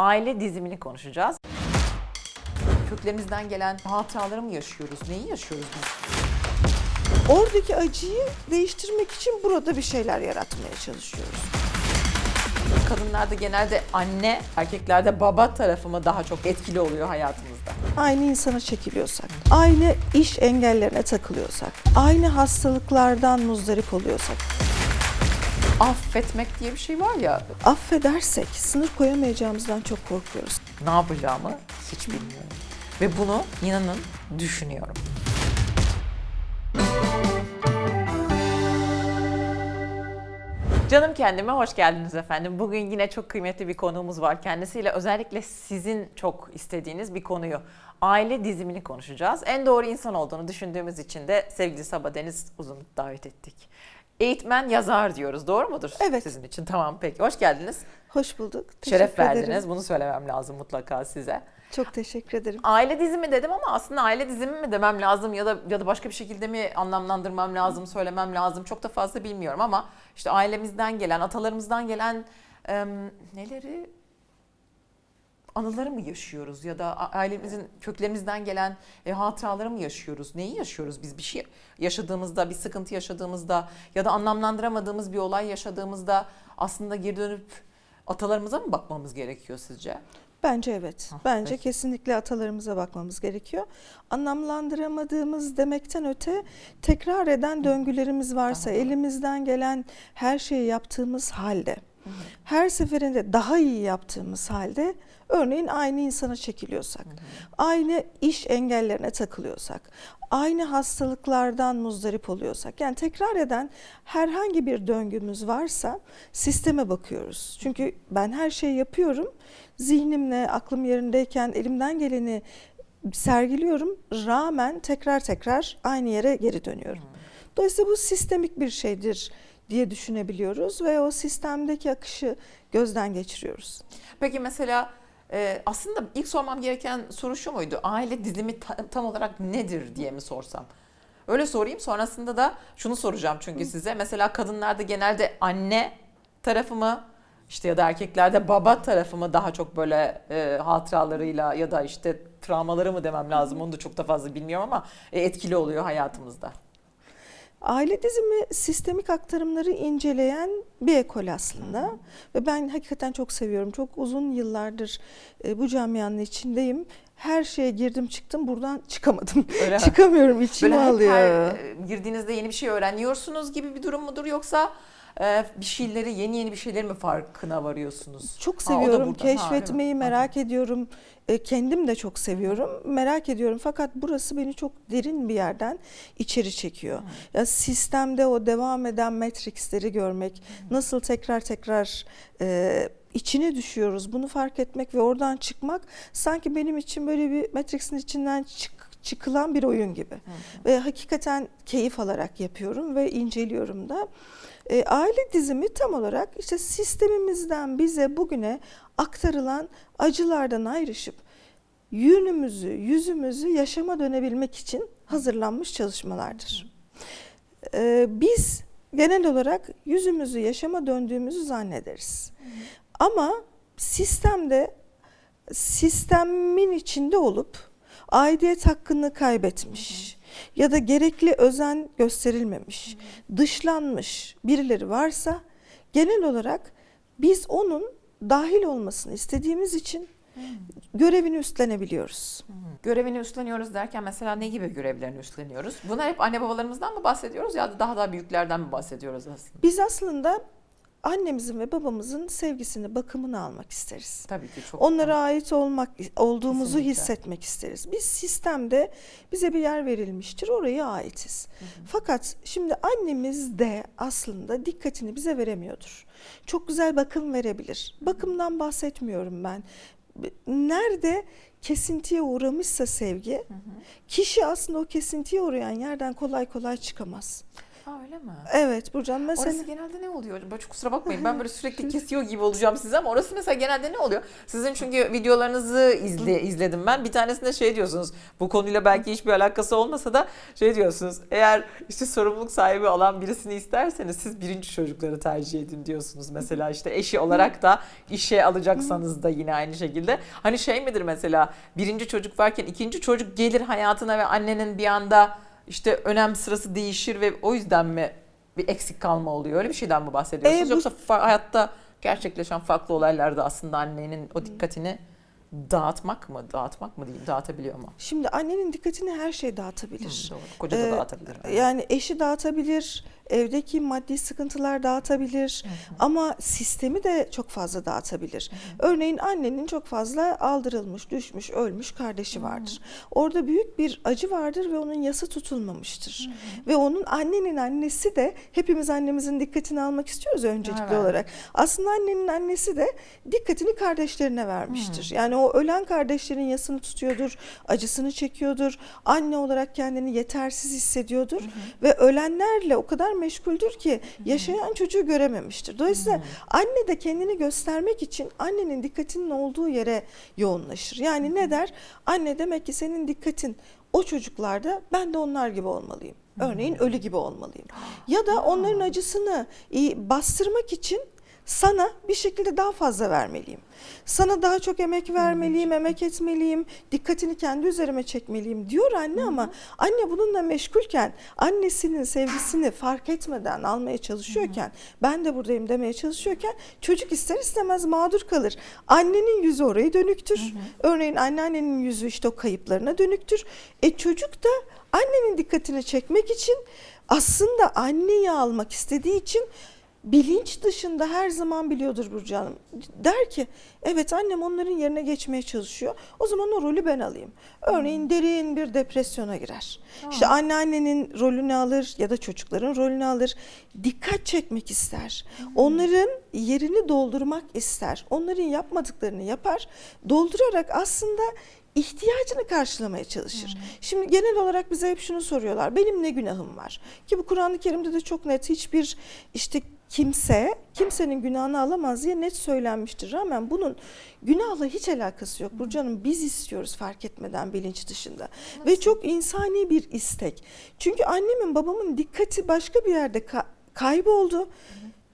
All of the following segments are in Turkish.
aile dizimini konuşacağız. Köklerimizden gelen hatıraları mı yaşıyoruz? Neyi yaşıyoruz biz? Oradaki acıyı değiştirmek için burada bir şeyler yaratmaya çalışıyoruz. Kadınlarda genelde anne, erkeklerde baba tarafı mı daha çok etkili oluyor hayatımızda? Aynı insana çekiliyorsak, aynı iş engellerine takılıyorsak, aynı hastalıklardan muzdarip oluyorsak, Affetmek diye bir şey var ya, affedersek sınır koyamayacağımızdan çok korkuyoruz. ne yapacağımı hiç bilmiyorum. Ve bunu inanın düşünüyorum. Canım kendime hoş geldiniz efendim. Bugün yine çok kıymetli bir konuğumuz var. Kendisiyle özellikle sizin çok istediğiniz bir konuyu, aile dizimini konuşacağız. En doğru insan olduğunu düşündüğümüz için de sevgili Sabah Deniz Uzun'u davet ettik. Eğitmen, yazar diyoruz. Doğru mudur? Evet. Sizin için tamam peki. Hoş geldiniz. Hoş bulduk. Şeref Teşekkür verdiniz. ederim. Bunu söylemem lazım mutlaka size. Çok teşekkür ederim. Aile dizimi dedim ama aslında aile dizimi mi demem lazım ya da ya da başka bir şekilde mi anlamlandırmam lazım, söylemem lazım. Çok da fazla bilmiyorum ama işte ailemizden gelen, atalarımızdan gelen em, neleri anıları mı yaşıyoruz ya da ailemizin köklerimizden gelen e, hatıraları mı yaşıyoruz? Neyi yaşıyoruz biz bir şey yaşadığımızda, bir sıkıntı yaşadığımızda ya da anlamlandıramadığımız bir olay yaşadığımızda aslında geri dönüp atalarımıza mı bakmamız gerekiyor sizce? Bence evet. Ah, Bence peki. kesinlikle atalarımıza bakmamız gerekiyor. Anlamlandıramadığımız demekten öte tekrar eden döngülerimiz varsa, elimizden gelen her şeyi yaptığımız halde, her seferinde daha iyi yaptığımız halde, örneğin aynı insana çekiliyorsak, aynı iş engellerine takılıyorsak, aynı hastalıklardan muzdarip oluyorsak, yani tekrar eden herhangi bir döngümüz varsa sisteme bakıyoruz. Çünkü ben her şeyi yapıyorum, zihnimle, aklım yerindeyken elimden geleni sergiliyorum. Rağmen tekrar tekrar aynı yere geri dönüyorum. Dolayısıyla bu sistemik bir şeydir diye düşünebiliyoruz ve o sistemdeki akışı gözden geçiriyoruz. Peki mesela e, aslında ilk sormam gereken soru şu muydu? Aile dizimi ta- tam olarak nedir diye mi sorsam? Öyle sorayım. Sonrasında da şunu soracağım çünkü size. Mesela kadınlarda genelde anne tarafı mı işte ya da erkeklerde baba tarafı mı daha çok böyle e, hatıralarıyla ya da işte travmaları mı demem lazım onu da çok da fazla bilmiyorum ama e, etkili oluyor hayatımızda. Aile dizimi sistemik aktarımları inceleyen bir ekol aslında ve ben hakikaten çok seviyorum. Çok uzun yıllardır e, bu camianın içindeyim. Her şeye girdim çıktım buradan çıkamadım. Öyle? Çıkamıyorum içime Böyle alıyor. her e, girdiğinizde yeni bir şey öğreniyorsunuz gibi bir durum mudur yoksa bir şeyleri yeni yeni bir şeyleri mi farkına varıyorsunuz? Çok Ha, seviyorum. Ha, keşfetmeyi merak ediyorum. E, Kendim de çok seviyorum, merak ediyorum. Fakat burası beni çok derin bir yerden içeri çekiyor. Ya sistemde o devam eden matrixleri görmek, nasıl tekrar tekrar e, içine düşüyoruz. Bunu fark etmek ve oradan çıkmak sanki benim için böyle bir matrixin içinden çık çıkılan bir oyun gibi. Ve hakikaten keyif alarak yapıyorum ve inceliyorum da. E, aile dizimi tam olarak işte sistemimizden bize bugüne aktarılan acılardan ayrışıp yönümüzü, yüzümüzü yaşama dönebilmek için hazırlanmış çalışmalardır. E, biz genel olarak yüzümüzü yaşama döndüğümüzü zannederiz. Ama sistemde sistemin içinde olup aidiyet hakkını kaybetmiş ya da gerekli özen gösterilmemiş, dışlanmış birileri varsa genel olarak biz onun dahil olmasını istediğimiz için görevini üstlenebiliyoruz. Görevini üstleniyoruz derken mesela ne gibi görevlerini üstleniyoruz? Bunlar hep anne babalarımızdan mı bahsediyoruz ya da daha da büyüklerden mi bahsediyoruz aslında? Biz aslında annemizin ve babamızın sevgisini, bakımını almak isteriz. Tabii ki çok. Onlara ait olmak olduğumuzu Kesinlikle. hissetmek isteriz. Biz sistemde bize bir yer verilmiştir. Oraya aitiz. Fakat şimdi annemiz de aslında dikkatini bize veremiyordur. Çok güzel bakım verebilir. Bakımdan bahsetmiyorum ben. Nerede kesintiye uğramışsa sevgi, kişi aslında o kesintiye uğrayan yerden kolay kolay çıkamaz. Ha öyle mi? Evet Burcan mesela Orası genelde ne oluyor? Böyle kusura bakmayın ben böyle sürekli kesiyor gibi olacağım size ama orası mesela genelde ne oluyor? Sizin çünkü videolarınızı izle, izledim ben. Bir tanesinde şey diyorsunuz. Bu konuyla belki hiçbir alakası olmasa da şey diyorsunuz. Eğer işte sorumluluk sahibi olan birisini isterseniz siz birinci çocukları tercih edin diyorsunuz. Mesela işte eşi olarak da işe alacaksanız da yine aynı şekilde. Hani şey midir mesela birinci çocuk varken ikinci çocuk gelir hayatına ve annenin bir anda işte önem sırası değişir ve o yüzden mi bir eksik kalma oluyor? Öyle bir şeyden mi bahsediyorsunuz? E, bu- Yoksa hayatta gerçekleşen farklı olaylarda aslında annenin o dikkatini dağıtmak mı? Dağıtmak mı diyeyim? Dağıtabiliyor mu? şimdi annenin dikkatini her şey dağıtabilir. Hı, doğru. Koca da Ee, dağıtabilir. belki. Yani eşi dağıtabilir, evdeki maddi sıkıntılar dağıtabilir ama sistemi de çok fazla dağıtabilir. Örneğin annenin çok fazla aldırılmış, düşmüş, ölmüş kardeşi vardır. Orada büyük bir acı vardır ve onun yası tutulmamıştır. Ve onun annenin annesi de hepimiz annemizin dikkatini almak istiyoruz öncelikli Evet. olarak. Aslında annenin annesi de dikkatini kardeşlerine vermiştir. Yani o ölen kardeşlerin yasını tutuyordur, acısını çekiyordur. Anne olarak kendini yetersiz hissediyordur ve ölenlerle o kadar meşguldür ki yaşayan çocuğu görememiştir. Dolayısıyla anne de kendini göstermek için annenin dikkatinin olduğu yere yoğunlaşır. Yani ne der? Anne demek ki senin dikkatin o çocuklarda ben de onlar gibi olmalıyım. Örneğin ölü gibi olmalıyım. Ya da onların acısını bastırmak için sana bir şekilde daha fazla vermeliyim. Sana daha çok emek vermeliyim, emek etmeliyim, dikkatini kendi üzerime çekmeliyim diyor anne ama anne bununla meşgulken annesinin sevgisini fark etmeden almaya çalışıyorken ben de buradayım demeye çalışıyorken çocuk ister istemez mağdur kalır. Annenin yüzü oraya dönüktür. Örneğin anneannenin yüzü işte o kayıplarına dönüktür. E çocuk da annenin dikkatini çekmek için aslında anneyi almak istediği için bilinç dışında her zaman biliyordur Burcu Hanım. Der ki evet annem onların yerine geçmeye çalışıyor. O zaman o rolü ben alayım. Örneğin derin bir depresyona girer. İşte anneannenin rolünü alır ya da çocukların rolünü alır. Dikkat çekmek ister. Onların yerini doldurmak ister. Onların yapmadıklarını yapar. Doldurarak aslında ihtiyacını karşılamaya çalışır. Şimdi genel olarak bize hep şunu soruyorlar. Benim ne günahım var? Ki bu Kur'an-ı Kerim'de de çok net hiçbir işte kimse kimsenin günahını alamaz diye net söylenmiştir. Rağmen bunun günahla hiç alakası yok. Burcu Hanım biz istiyoruz fark etmeden bilinç dışında. Ve çok insani bir istek. Çünkü annemin babamın dikkati başka bir yerde ka- kayboldu.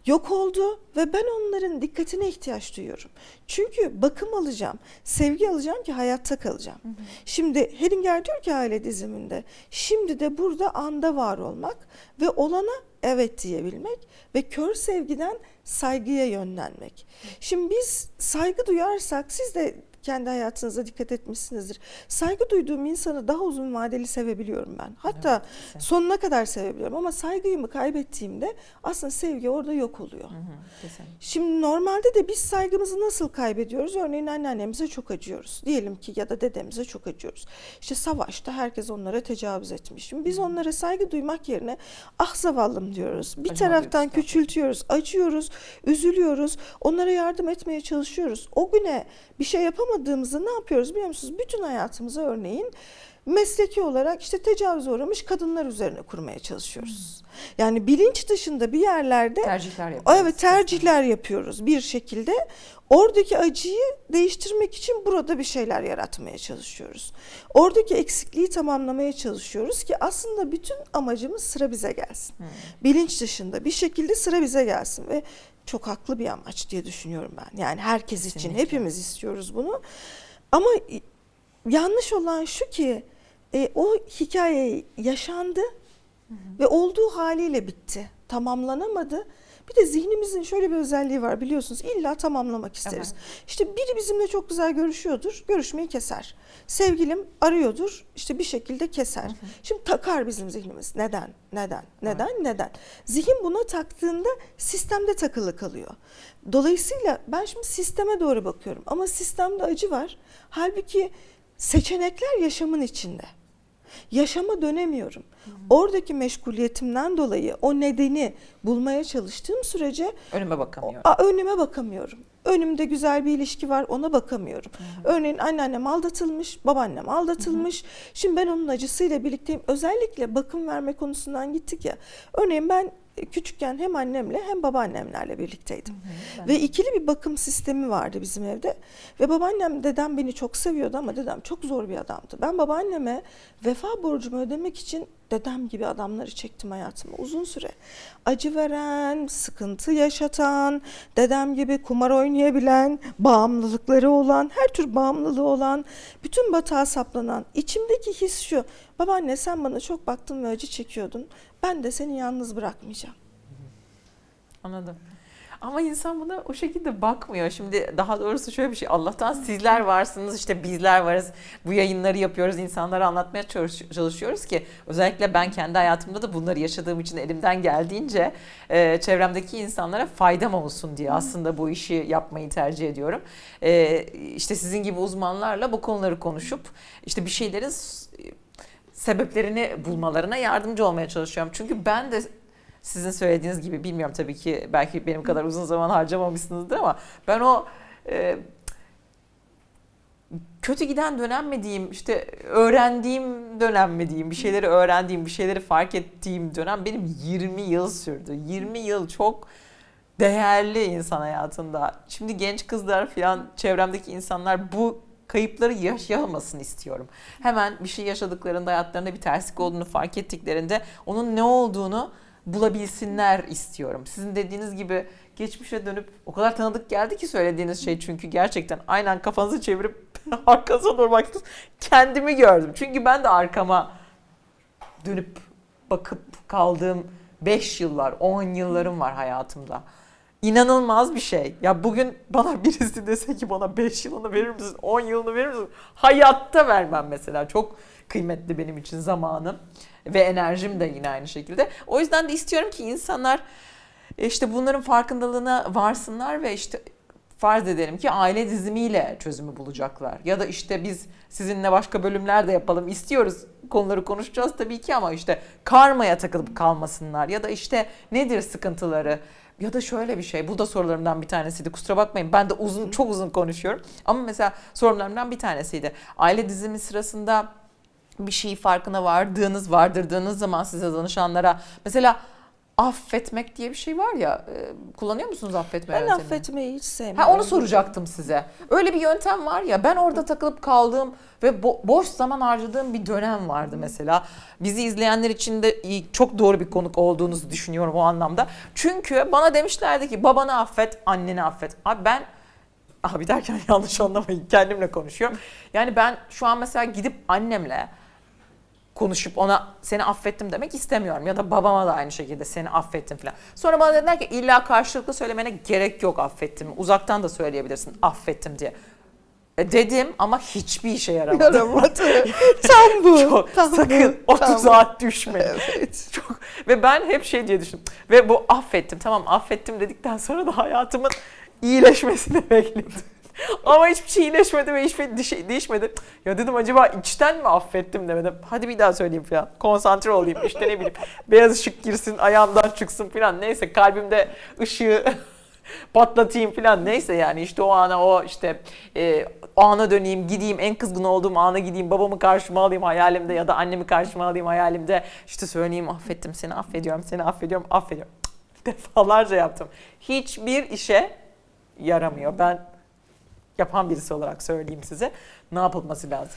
Yok oldu ve ben onların dikkatine ihtiyaç duyuyorum. Çünkü bakım alacağım, sevgi alacağım ki hayatta kalacağım. Şimdi Heringer diyor ki aile diziminde, şimdi de burada anda var olmak ve olana evet diyebilmek ve kör sevgiden saygıya yönlenmek. Şimdi biz saygı duyarsak, siz de kendi hayatınıza dikkat etmişsinizdir. Saygı duyduğum insanı daha uzun vadeli sevebiliyorum ben. Hatta kesin. sonuna kadar sevebiliyorum ama saygıyı kaybettiğimde aslında sevgi orada yok oluyor. Hı hı. Şimdi normalde de biz saygımızı nasıl kaybediyoruz? Örneğin anneannemize çok acıyoruz. Diyelim ki ya da dedemize çok acıyoruz. İşte savaşta herkes onlara tecavüz etmiş. Şimdi biz onlara saygı duymak yerine ah zavallım diyoruz. Bir Acıma taraftan küçültüyoruz, acıyoruz, üzülüyoruz. Onlara yardım etmeye çalışıyoruz. O güne bir şey yapamadığımızda ne yapıyoruz biliyor musunuz? Bütün hayatımızı örneğin mesleki olarak işte tecavüze uğramış kadınlar üzerine kurmaya çalışıyoruz. Yani bilinç dışında bir yerlerde Tercihler yapıyoruz. Evet tercihler yapıyoruz bir şekilde. Oradaki acıyı değiştirmek için burada bir şeyler yaratmaya çalışıyoruz. Oradaki eksikliği tamamlamaya çalışıyoruz ki aslında bütün amacımız sıra bize gelsin. Bilinç dışında bir şekilde sıra bize gelsin ve çok haklı bir amaç diye düşünüyorum ben. Yani herkes için Kesinlikle. hepimiz istiyoruz bunu. Ama yanlış olan şu ki e, o hikaye yaşandı ve olduğu haliyle bitti. Tamamlanamadı. Bir de zihnimizin şöyle bir özelliği var biliyorsunuz. İlla tamamlamak isteriz. İşte biri bizimle çok güzel görüşüyordur. Görüşmeyi keser. Sevgilim arıyordur. işte bir şekilde keser. Şimdi takar bizim zihnimiz. Neden? Neden? Neden? Neden? Zihin buna taktığında sistemde takılı kalıyor. Dolayısıyla ben şimdi sisteme doğru bakıyorum. Ama sistemde acı var. Halbuki seçenekler yaşamın içinde. Yaşama dönemiyorum. Oradaki meşguliyetimden dolayı o nedeni bulmaya çalıştığım sürece Önüme bakamıyorum. a- önüme bakamıyorum. Önümde güzel bir ilişki var ona bakamıyorum. Örneğin anneannem aldatılmış, babaannem aldatılmış. Şimdi ben onun acısıyla birlikteyim. Özellikle bakım verme konusundan gittik ya. Örneğin ben küçükken hem annemle hem babaannemlerle birlikteydim. Ve ikili bir bakım sistemi vardı bizim evde. Ve babaannem dedem beni çok seviyordu ama dedem çok zor bir adamdı. Ben babaanneme vefa borcumu ödemek için dedem gibi adamları çektim hayatıma uzun süre. Acı veren, sıkıntı yaşatan, dedem gibi kumar oynayabilen, bağımlılıkları olan, her tür bağımlılığı olan, bütün batağa saplanan, içimdeki his şu. Babaanne sen bana çok baktın ve acı çekiyordun. Ben de seni yalnız bırakmayacağım. Anladım. Ama insan buna o şekilde bakmıyor. Şimdi daha doğrusu şöyle bir şey. Allah'tan sizler varsınız, işte bizler varız. Bu yayınları yapıyoruz, insanlara anlatmaya çalış- çalışıyoruz ki özellikle ben kendi hayatımda da bunları yaşadığım için elimden geldiğince e, çevremdeki insanlara faydam olsun diye aslında bu işi yapmayı tercih ediyorum. E, işte sizin gibi uzmanlarla bu konuları konuşup işte bir şeylerin sebeplerini bulmalarına yardımcı olmaya çalışıyorum. Çünkü ben de sizin söylediğiniz gibi bilmiyorum tabii ki belki benim kadar uzun zaman harcamamışsınızdır ama ben o e, kötü giden dönem mi diyeyim işte öğrendiğim dönem mi diyeyim bir şeyleri öğrendiğim bir şeyleri fark ettiğim dönem benim 20 yıl sürdü. 20 yıl çok değerli insan hayatında. Şimdi genç kızlar falan çevremdeki insanlar bu kayıpları yaşamasın istiyorum. Hemen bir şey yaşadıklarında hayatlarında bir terslik olduğunu fark ettiklerinde onun ne olduğunu bulabilsinler istiyorum. Sizin dediğiniz gibi geçmişe dönüp o kadar tanıdık geldi ki söylediğiniz şey çünkü gerçekten aynen kafanızı çevirip arkanıza doğru baktınız. Kendimi gördüm. Çünkü ben de arkama dönüp bakıp kaldığım 5 yıllar, 10 yıllarım var hayatımda. İnanılmaz bir şey. Ya bugün bana birisi dese ki bana 5 yılını verir misin, 10 yılını verir misin? Hayatta vermem mesela. Çok kıymetli benim için zamanım ve enerjim de yine aynı şekilde. O yüzden de istiyorum ki insanlar e, işte bunların farkındalığına varsınlar ve işte farz edelim ki aile dizimiyle çözümü bulacaklar. Ya da işte biz sizinle başka bölümler de yapalım istiyoruz. Konuları konuşacağız tabii ki ama işte karmaya takılıp kalmasınlar. Ya da işte nedir sıkıntıları? Ya da şöyle bir şey, bu da sorularımdan bir tanesiydi. Kusura bakmayın ben de uzun çok uzun konuşuyorum. Ama mesela sorularımdan bir tanesiydi. Aile dizimi sırasında bir şey farkına vardığınız, vardırdığınız zaman size danışanlara mesela affetmek diye bir şey var ya e, kullanıyor musunuz affetme Ben yöntemini? affetmeyi hiç sevmiyorum. Ha onu soracaktım size. Öyle bir yöntem var ya ben orada takılıp kaldığım ve bo- boş zaman harcadığım bir dönem vardı mesela. Bizi izleyenler için de iyi- çok doğru bir konuk olduğunuzu düşünüyorum o anlamda. Çünkü bana demişlerdi ki babanı affet, anneni affet. Abi ben abi derken yanlış anlamayın kendimle konuşuyorum. Yani ben şu an mesela gidip annemle konuşup ona seni affettim demek istemiyorum. Ya da babama da aynı şekilde seni affettim falan. Sonra bana dediler ki illa karşılıklı söylemene gerek yok affettim. Uzaktan da söyleyebilirsin affettim diye. E dedim ama hiçbir işe yaramadı. Yaramadı. Tam bu. Çok, tam sakın bu, 30 tam saat düşme. Evet. Çok ve ben hep şey diye düşündüm. Ve bu affettim tamam affettim dedikten sonra da hayatımın iyileşmesini bekledim. Ama hiçbir şey iyileşmedi ve hiçbir şey değişmedi. Ya dedim acaba içten mi affettim demedim. Hadi bir daha söyleyeyim falan. Konsantre olayım işte ne bileyim. Beyaz ışık girsin ayağımdan çıksın falan. Neyse kalbimde ışığı patlatayım falan neyse yani işte o ana o işte e, ana döneyim gideyim en kızgın olduğum ana gideyim babamı karşıma alayım hayalimde ya da annemi karşıma alayım hayalimde işte söyleyeyim affettim seni affediyorum seni affediyorum affediyorum defalarca yaptım hiçbir işe yaramıyor ben yapan birisi olarak söyleyeyim size. Ne yapılması lazım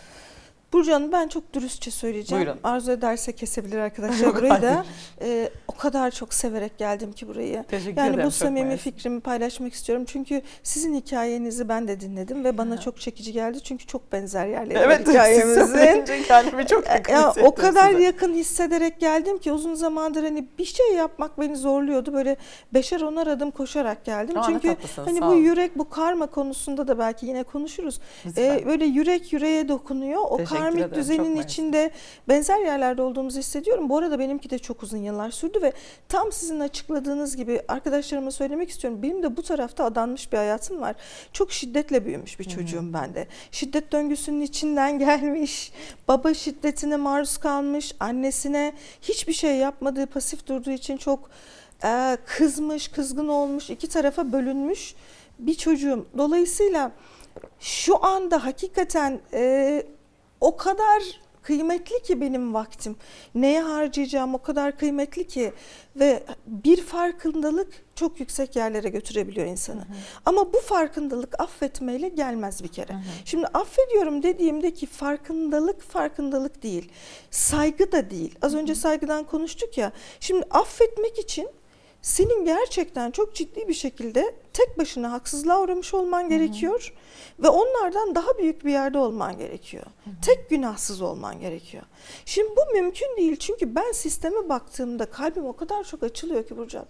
Burcu Hanım ben çok dürüstçe söyleyeceğim. Buyurun. Arzu ederse kesebilir arkadaşlar burayı da. Ee, o kadar çok severek geldim ki burayı. teşekkür Yani ederim bu samimi mersi. fikrimi paylaşmak istiyorum. Çünkü sizin hikayenizi ben de dinledim ve bana çok çekici geldi. Çünkü çok benzer yerleri evet hikayemizin. kendimi çok yakın Ya, o kadar size. yakın hissederek geldim ki uzun zamandır hani bir şey yapmak beni zorluyordu. Böyle beşer onar adım koşarak geldim. Aa, Çünkü hani bu yürek bu karma konusunda da belki yine konuşuruz. Ee, böyle yürek yüreğe dokunuyor. O Teşekkür karmik çok düzenin içinde benzer yerlerde olduğumuzu hissediyorum. Bu arada benimki de çok uzun yıllar sürdü ve tam sizin açıkladığınız gibi arkadaşlarıma söylemek istiyorum. Benim de bu tarafta adanmış bir hayatım var. Çok şiddetle büyümüş bir çocuğum ben de. Şiddet döngüsünün içinden gelmiş. Baba şiddetine maruz kalmış. Annesine hiçbir şey yapmadığı, pasif durduğu için çok e, kızmış, kızgın olmuş. iki tarafa bölünmüş bir çocuğum. Dolayısıyla şu anda hakikaten e, o kadar kıymetli ki benim vaktim. Neye harcayacağım o kadar kıymetli ki ve bir farkındalık çok yüksek yerlere götürebiliyor insanı. Ama bu farkındalık affetmeyle gelmez bir kere. Şimdi affediyorum dediğimde ki farkındalık farkındalık değil. Saygı da değil. Az önce saygıdan konuştuk ya. Şimdi affetmek için senin gerçekten çok ciddi bir şekilde tek başına haksızlığa uğramış olman gerekiyor ve onlardan daha büyük bir yerde olman gerekiyor. Tek günahsız olman gerekiyor. Şimdi bu mümkün değil çünkü ben sisteme baktığımda kalbim o kadar çok açılıyor ki Burcan.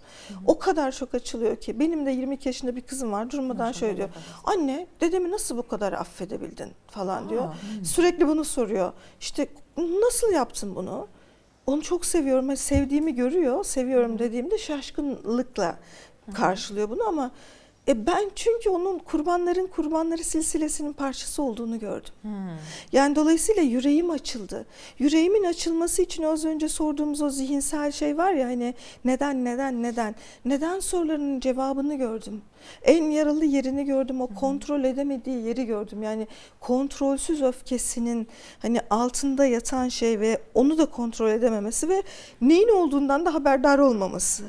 O kadar çok açılıyor ki. Benim de 22 yaşında bir kızım var durmadan şöyle diyor. Anne dedemi nasıl bu kadar affedebildin falan diyor. Aa, Sürekli bunu soruyor. İşte nasıl yaptın bunu? Onu çok seviyorum. Hani sevdiğimi görüyor. Seviyorum dediğimde şaşkınlıkla karşılıyor bunu ama e ben çünkü onun kurbanların kurbanları silsilesinin parçası olduğunu gördüm. Hmm. Yani dolayısıyla yüreğim açıldı. Yüreğimin açılması için az önce sorduğumuz o zihinsel şey var ya hani neden neden neden neden sorularının cevabını gördüm. En yaralı yerini gördüm. O kontrol edemediği yeri gördüm. Yani kontrolsüz öfkesinin hani altında yatan şey ve onu da kontrol edememesi ve neyin olduğundan da haberdar olmaması.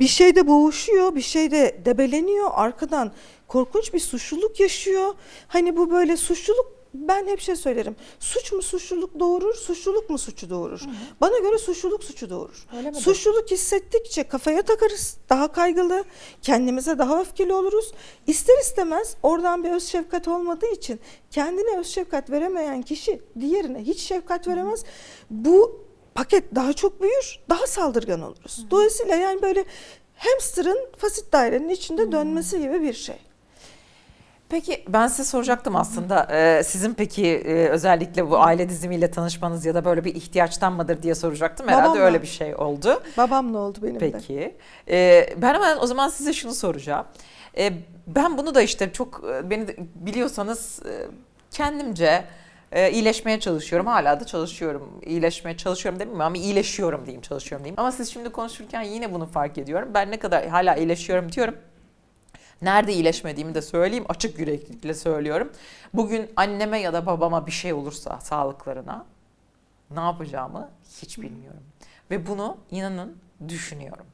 Bir şeyde boğuşuyor, bir şeyde debeleniyor. Arkadan korkunç bir suçluluk yaşıyor. Hani bu böyle suçluluk ben hep şey söylerim. Suç mu suçluluk doğurur, suçluluk mu suçu doğurur? Bana göre suçluluk suçu doğurur. Suçluluk hissettikçe kafaya takarız, daha kaygılı, kendimize daha öfkeli oluruz. İster istemez oradan bir öz şefkat olmadığı için kendine öz şefkat veremeyen kişi diğerine hiç şefkat veremez. Bu paket daha çok büyür, daha saldırgan oluruz. Dolayısıyla yani böyle hamsterın fasit dairenin içinde dönmesi gibi bir şey. Peki ben size soracaktım aslında Ee, sizin peki e, özellikle bu aile dizimiyle tanışmanız ya da böyle bir ihtiyaçtan mıdır diye soracaktım. Herhalde Babamla. öyle bir şey oldu. Babamla oldu benim de. Peki. Ee, ben hemen o zaman size şunu soracağım. Ee, ben bunu da işte çok e, beni biliyorsanız e, kendimce e, iyileşmeye çalışıyorum. Hala da çalışıyorum. İyileşmeye çalışıyorum demeyeyim ama iyileşiyorum diyeyim, çalışıyorum diyeyim. Ama siz şimdi konuşurken yine bunu fark ediyorum. Ben ne kadar hala iyileşiyorum diyorum. Nerede iyileşmediğimi de söyleyeyim. Açık yüreklilikle söylüyorum. Bugün anneme ya da babama bir şey olursa sağlıklarına ne yapacağımı hiç bilmiyorum. Ve bunu inanın düşünüyorum.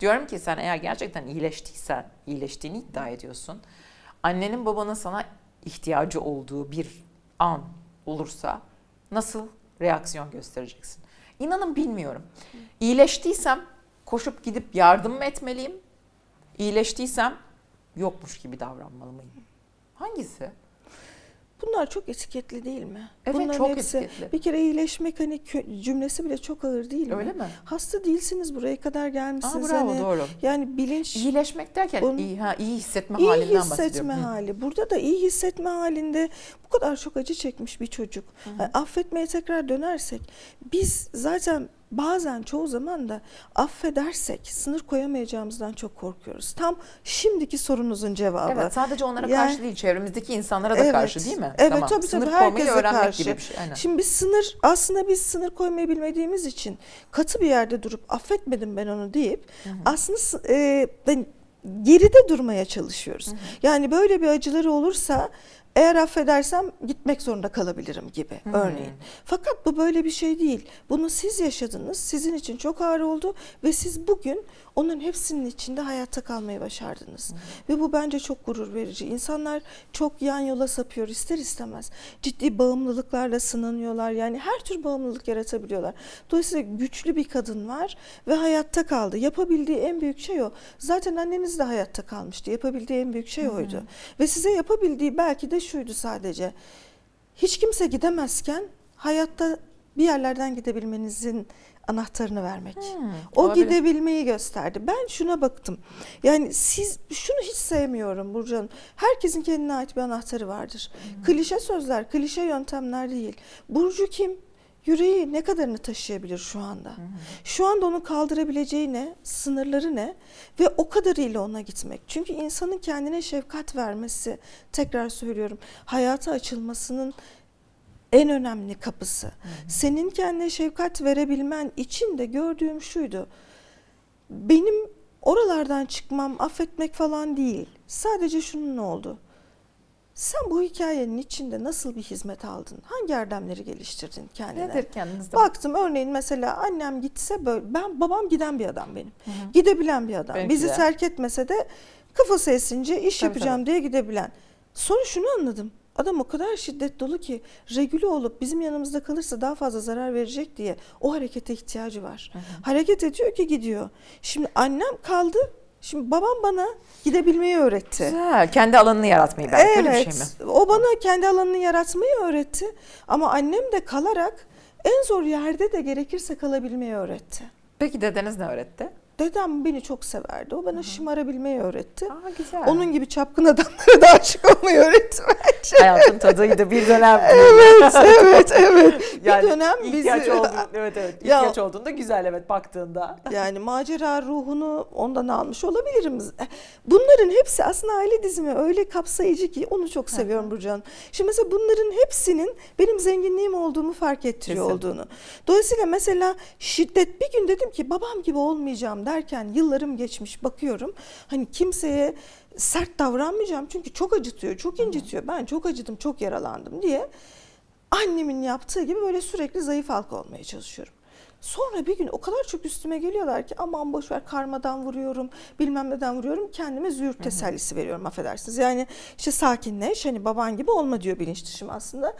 Diyorum ki sen eğer gerçekten iyileştiysen, iyileştiğini iddia ediyorsun. Annenin babanın sana ihtiyacı olduğu bir an olursa nasıl reaksiyon göstereceksin? İnanın bilmiyorum. İyileştiysem koşup gidip yardım mı etmeliyim? İyileştiysem yokmuş gibi davranmalı mıyım? Hangisi? Bunlar çok etiketli değil mi? Evet, Bunların çok hepsi- etiketli. Bir kere iyileşmek hani cümlesi bile çok ağır değil mi? Öyle mi? Hasta değilsiniz buraya kadar Aa, gelmişsiniz. bravo hani, doğru. Yani bilinç İyileşmek derken Onun- iyi, ha, iyi hissetme iyi halinden hissetme bahsediyorum. Hı. hali. Burada da iyi hissetme halinde bu kadar çok acı çekmiş bir çocuk. Yani affetmeye tekrar dönersek biz zaten bazen çoğu zaman da affedersek sınır koyamayacağımızdan çok korkuyoruz. Tam şimdiki sorunuzun cevabı. Evet sadece onlara Yani- karşı değil çevremizdeki insanlara da Evet, karşı değil mi? evet, tamam. tabii, Sınır tabii, herkese öğrenmek karşı. gibi bir şey. Aynen. Şimdi biz sınır aslında biz sınır koymayı bilmediğimiz için katı bir yerde durup affetmedim ben onu deyip aslında s- e, ben geride durmaya çalışıyoruz. Yani böyle bir acıları olursa eğer affedersem gitmek zorunda kalabilirim gibi örneğin. Fakat bu böyle bir şey değil. Bunu siz yaşadınız. Sizin için çok ağır oldu ve siz bugün onun hepsinin içinde hayatta kalmayı başardınız. Ve bu bence çok gurur verici. İnsanlar çok yan yola sapıyor ister istemez. Ciddi bağımlılıklarla sınanıyorlar. Yani her tür bağımlılık yaratabiliyorlar. Dolayısıyla güçlü bir kadın var ve hayatta kaldı. Yapabildiği en büyük şey o. Zaten anneniz de hayatta kalmıştı. Yapabildiği en büyük şey oydu. Ve size yapabildiği belki de şuydu sadece. Hiç kimse gidemezken hayatta bir yerlerden gidebilmenizin anahtarını vermek. Hmm, o olabilir. gidebilmeyi gösterdi. Ben şuna baktım. Yani siz şunu hiç sevmiyorum Burcu Hanım. Herkesin kendine ait bir anahtarı vardır. Klişe sözler, klişe yöntemler değil. Burcu kim? Yüreği ne kadarını taşıyabilir şu anda? Şu anda onu kaldırabileceği ne? Sınırları ne? Ve o kadarıyla ona gitmek. Çünkü insanın kendine şefkat vermesi, tekrar söylüyorum, hayata açılmasının en önemli kapısı. Senin kendine şefkat verebilmen için de gördüğüm şuydu. Benim oralardan çıkmam affetmek falan değil. Sadece şunun oldu. Sen bu hikayenin içinde nasıl bir hizmet aldın? Hangi erdemleri geliştirdin kendine? Nedir kendinizde? Baktım örneğin mesela annem gitse böyle ben babam giden bir adam benim. Gidebilen bir adam. Benimki Bizi de. terk etmese de kafası esince iş Tabii, yapacağım diye gidebilen. Sonra şunu anladım. Adam o kadar şiddet dolu ki regüle olup bizim yanımızda kalırsa daha fazla zarar verecek diye o harekete ihtiyacı var. Hareket ediyor ki gidiyor. Şimdi annem kaldı. Şimdi babam bana gidebilmeyi öğretti. Güzel. Kendi alanını yaratmayı belki öyle bir Evet. şey mi? O bana kendi alanını yaratmayı öğretti. Ama annem de kalarak en zor yerde de gerekirse kalabilmeyi öğretti. Peki dedeniz ne öğretti? Dedem beni çok severdi. O bana şımarabilmeyi öğretti. Aa güzel. Onun gibi çapkın adamlara da aşık olmayı öğretti bence. hayatın tadıydı bir dönem. evet, evet, evet. Yani bir dönem ihtiyaç bizi... oldu. Evet evet. Ya- İhtiyaç olduğunda güzel evet baktığında. Yani macera ruhunu ondan almış olabilirim. Bunların hepsi aslında aile dizimi öyle kapsayıcı ki onu çok seviyorum Burcu Hanım. Şimdi mesela bunların hepsinin benim zenginliğim olduğumu fark ettiriyor Kesin. olduğunu. Dolayısıyla mesela şiddet bir gün dedim ki babam gibi olmayacağım derken yıllarım geçmiş bakıyorum. Hani kimseye sert davranmayacağım çünkü çok acıtıyor, çok incitiyor. Ben çok acıdım, çok yaralandım diye annemin yaptığı gibi böyle sürekli zayıf halka olmaya çalışıyorum. Sonra bir gün o kadar çok üstüme geliyorlar ki aman boş ver karmadan vuruyorum bilmem neden vuruyorum kendime züğürt tesellisi veriyorum affedersiniz. Yani işte sakinleş hani baban gibi olma diyor bilinç dışım aslında.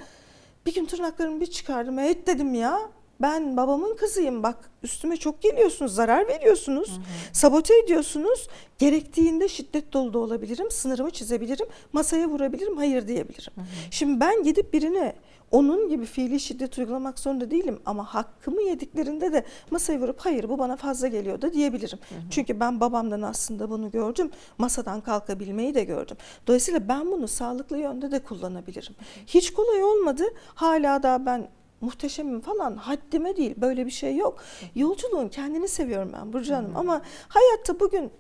Bir gün tırnaklarımı bir çıkardım evet dedim ya ben babamın kızıyım bak üstüme çok geliyorsunuz zarar veriyorsunuz sabote ediyorsunuz gerektiğinde şiddet dolu da olabilirim sınırımı çizebilirim masaya vurabilirim hayır diyebilirim. Şimdi ben gidip birine onun gibi fiili şiddet uygulamak zorunda değilim ama hakkımı yediklerinde de masaya vurup hayır bu bana fazla geliyor da diyebilirim. Çünkü ben babamdan aslında bunu gördüm. Masadan kalkabilmeyi de gördüm. Dolayısıyla ben bunu sağlıklı yönde de kullanabilirim. Hiç kolay olmadı. Hala da ben muhteşemim falan haddime değil böyle bir şey yok. Yolculuğun kendini seviyorum ben Burcu Hanım ama hayatta bugün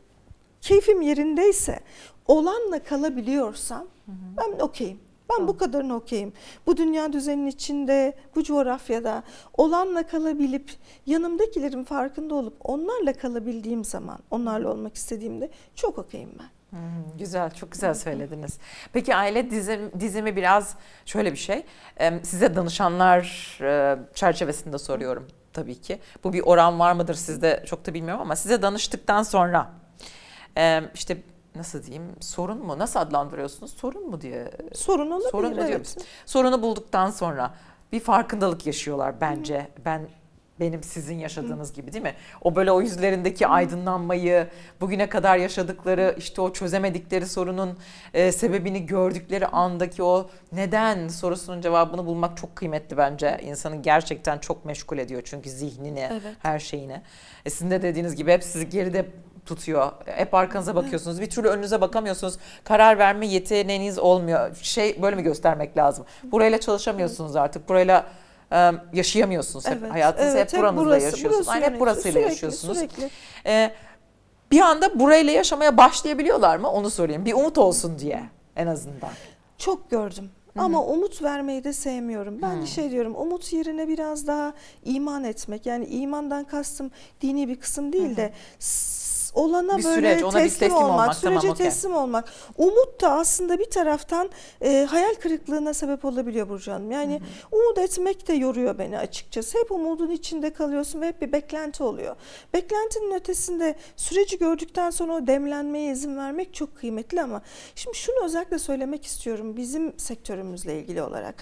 keyfim yerindeyse olanla kalabiliyorsam ben okeyim. Ben bu kadarını okeyim. Bu dünya düzeninin içinde, bu coğrafyada olanla kalabilip yanımdakilerin farkında olup onlarla kalabildiğim zaman, onlarla olmak istediğimde çok okeyim ben. Hmm, güzel, çok güzel söylediniz. Peki aile dizim, dizimi biraz şöyle bir şey. Size danışanlar e, çerçevesinde soruyorum tabii ki. Bu bir oran var mıdır sizde çok da bilmiyorum ama size danıştıktan sonra işte nasıl diyeyim sorun mu nasıl adlandırıyorsunuz sorun mu diye Sorun olabilir. sorun mu evet. musun? Sorunu bulduktan sonra bir farkındalık yaşıyorlar bence. Ben benim sizin yaşadığınız gibi değil mi? O böyle o yüzlerindeki aydınlanmayı, bugüne kadar yaşadıkları işte o çözemedikleri sorunun e, sebebini gördükleri andaki o neden sorusunun cevabını bulmak çok kıymetli bence. İnsanı gerçekten çok meşgul ediyor çünkü zihnini, Evet. her şeyini. E sizin de dediğiniz gibi hep sizi geride tutuyor. Hep arkanıza bakıyorsunuz. Bir türlü önünüze bakamıyorsunuz. Karar verme yeteneğiniz olmuyor. Şey böyle mi göstermek lazım? Burayla çalışamıyorsunuz artık. Burayla e, yaşayamıyorsunuz. Hep Evet, hayatınızı evet, hep buranızda burası- yaşıyorsunuz. burası Aynen hep burasıyla Sürekli, yaşıyorsunuz. Sürekli. E, bir anda burayla yaşamaya başlayabiliyorlar mı? Onu sorayım. Bir umut olsun diye en azından. Çok gördüm. Ama umut vermeyi de sevmiyorum. Ben de şey diyorum umut yerine biraz daha iman etmek. Yani imandan kastım dini bir kısım değil de s- olana Bir böyle süreç, ona teslim, teslim olmak, olmak, sürece tamam, okey. teslim olmak. Umut da aslında bir taraftan e, hayal kırıklığına sebep olabiliyor Burcu Hanım. Yani umut etmek de yoruyor beni açıkçası. Hep umudun içinde kalıyorsun ve hep bir beklenti oluyor. Beklentinin ötesinde süreci gördükten sonra o demlenmeye izin vermek çok kıymetli ama şimdi şunu özellikle söylemek istiyorum bizim sektörümüzle ilgili olarak.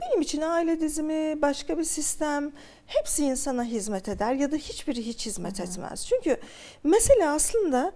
Benim için aile dizimi, başka bir sistem hepsi insana hizmet eder ya da hiçbiri hiç hizmet etmez. Çünkü mesele aslında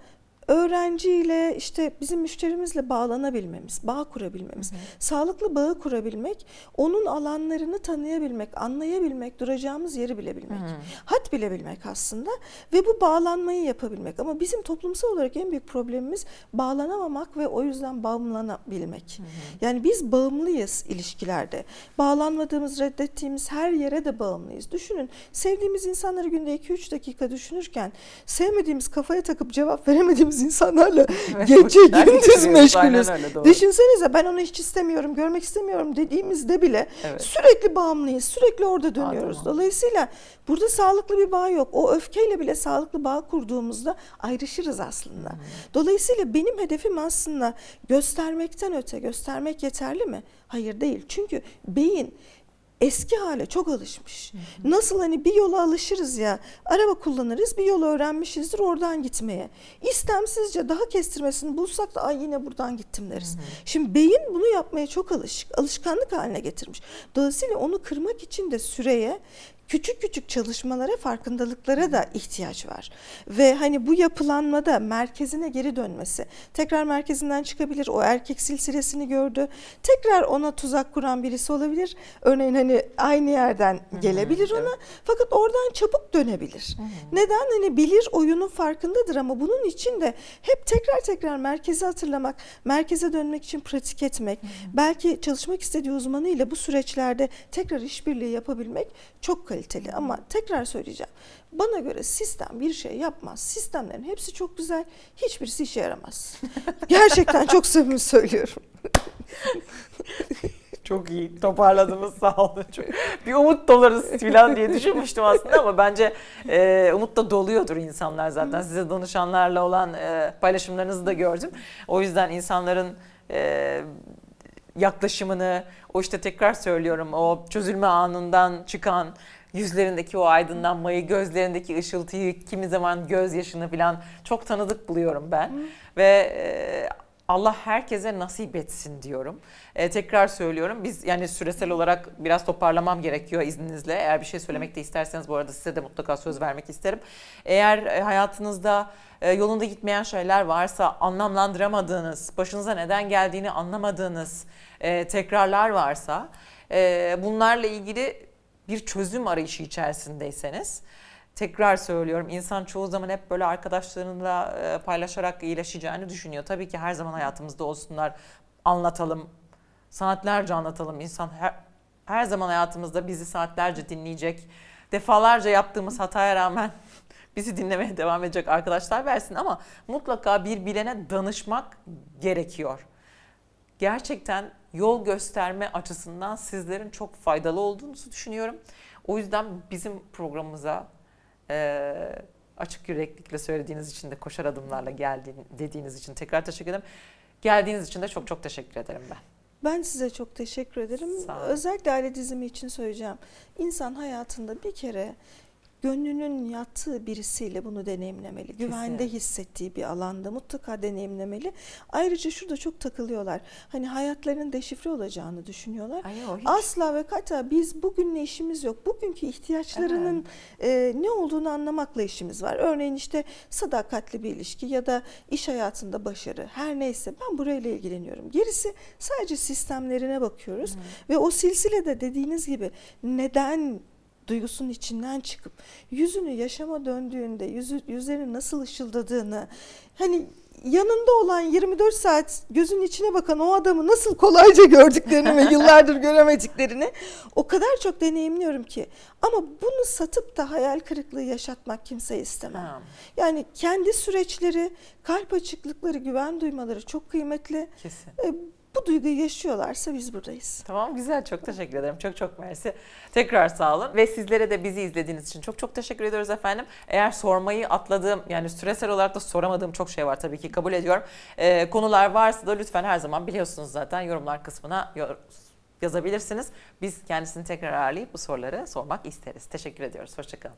öğrenciyle işte bizim müşterimizle bağlanabilmemiz, bağ kurabilmemiz, sağlıklı bağı kurabilmek, onun alanlarını tanıyabilmek, anlayabilmek, duracağımız yeri bilebilmek, hat bilebilmek aslında ve bu bağlanmayı yapabilmek. Ama bizim toplumsal olarak en büyük problemimiz bağlanamamak ve o yüzden bağımlanabilmek. Yani biz bağımlıyız ilişkilerde. Bağlanmadığımız, reddettiğimiz her yere de bağımlıyız. Düşünün sevdiğimiz insanları günde 2-3 dakika düşünürken sevmediğimiz kafaya takıp cevap veremediğimiz sevdiğimiz insanlarla gece gündüz meşgulüz. öyle. Düşünsenize ben onu hiç istemiyorum, görmek istemiyorum dediğimizde bile Evet. sürekli bağımlıyız, sürekli orada dönüyoruz. tamam. Dolayısıyla burada sağlıklı bir bağ yok. O öfkeyle bile sağlıklı bağ kurduğumuzda ayrışırız aslında. Dolayısıyla benim hedefim aslında göstermekten öte, göstermek yeterli mi? Hayır değil. Çünkü beyin eski hale çok alışmış. Nasıl hani bir yola alışırız ya, araba kullanırız, bir yolu öğrenmişizdir oradan gitmeye. İstemsizce daha kestirmesini bulsak da ay yine buradan gittim deriz. Şimdi beyin bunu yapmaya çok alışık, alışkanlık haline getirmiş. Dolayısıyla onu kırmak için de süreye küçük küçük çalışmalara, farkındalıklara da ihtiyaç var. Ve hani bu yapılanmada merkezine geri dönmesi, tekrar merkezinden çıkabilir, o erkek silsilesini gördü, tekrar ona tuzak kuran birisi olabilir. Örneğin hani aynı yerden gelebilir ona fakat oradan çabuk dönebilir. Neden? Hani bilir oyunun farkındadır ama bunun için de hep tekrar tekrar merkezi hatırlamak, merkeze dönmek için pratik etmek, belki çalışmak istediği uzmanıyla bu süreçlerde tekrar işbirliği yapabilmek çok kaliteli. Ama tekrar söyleyeceğim. Bana göre sistem bir şey yapmaz. Sistemlerin hepsi çok güzel. Hiçbirisi işe yaramaz. Gerçekten çok samimi söylüyorum. Çok iyi toparladınız sağ olun. Çok, bir umut dolarız falan diye düşünmüştüm aslında ama bence e, umut da doluyordur insanlar zaten. Size danışanlarla olan e, paylaşımlarınızı da gördüm. O yüzden insanların e, yaklaşımını, o işte tekrar söylüyorum o çözülme anından çıkan yüzlerindeki o aydınlanmayı, gözlerindeki ışıltıyı, kimi zaman gözyaşını falan çok tanıdık buluyorum ben. Ve e, Allah herkese nasip etsin diyorum. E, tekrar söylüyorum. Biz yani süresel olarak biraz toparlamam gerekiyor izninizle. Eğer bir şey söylemek de isterseniz bu arada size de mutlaka söz vermek isterim. Eğer e, hayatınızda e, yolunda gitmeyen şeyler varsa anlamlandıramadığınız, başınıza neden geldiğini anlamadığınız e, tekrarlar varsa e, bunlarla ilgili bir çözüm arayışı içerisindeyseniz tekrar söylüyorum insan çoğu zaman hep böyle arkadaşlarıyla e, paylaşarak iyileşeceğini düşünüyor. Tabii ki her zaman hayatımızda olsunlar anlatalım, saatlerce anlatalım. İnsan her, her zaman hayatımızda bizi saatlerce dinleyecek, defalarca yaptığımız hataya rağmen bizi dinlemeye devam edecek arkadaşlar versin ama mutlaka bir bilene danışmak gerekiyor gerçekten yol gösterme açısından sizlerin çok faydalı olduğunuzu düşünüyorum. O yüzden bizim programımıza e, açık yüreklikle söylediğiniz için de koşar adımlarla geldiğin, dediğiniz için tekrar teşekkür ederim. Geldiğiniz için de çok çok teşekkür ederim ben. Ben size çok teşekkür ederim. Özellikle aile dizimi için söyleyeceğim. İnsan hayatında bir kere gönlünün yattığı birisiyle bunu deneyimlemeli. Güvende Kesin. hissettiği bir alanda mutlaka deneyimlemeli. Ayrıca şurada çok takılıyorlar. Hani hayatlarının deşifre olacağını düşünüyorlar. Ay, hiç- Asla ve kata biz bugünle işimiz yok. Bugünkü ihtiyaçlarının e, ne olduğunu anlamakla işimiz var. Örneğin işte sadakatli bir ilişki ya da iş hayatında başarı her neyse ben burayla ilgileniyorum. Gerisi sadece sistemlerine bakıyoruz ve o silsilede dediğiniz gibi neden duygusunun içinden çıkıp yüzünü yaşama döndüğünde yüzü, yüzlerinin nasıl ışıldadığını hani yanında olan 24 saat gözünün içine bakan o adamı nasıl kolayca gördüklerini ve yıllardır göremediklerini o kadar çok deneyimliyorum ki. Ama bunu satıp da hayal kırıklığı yaşatmak kimseye istemem. Ha, Yani kendi süreçleri, kalp açıklıkları, güven duymaları çok kıymetli. kesin. E, bu duyguyu yaşıyorlarsa biz buradayız. Tamam güzel çok teşekkür ederim. Çok çok mersi. Tekrar sağ olun. Ve sizlere de bizi izlediğiniz için çok çok teşekkür ediyoruz efendim. Eğer sormayı atladığım yani süresel olarak da soramadığım çok şey var tabii ki kabul ediyorum. Ee, konular varsa da lütfen her zaman biliyorsunuz zaten yorumlar kısmına yazabilirsiniz. Biz kendisini tekrar ağırlayıp bu soruları sormak isteriz. Teşekkür ediyoruz. Hoşçakalın.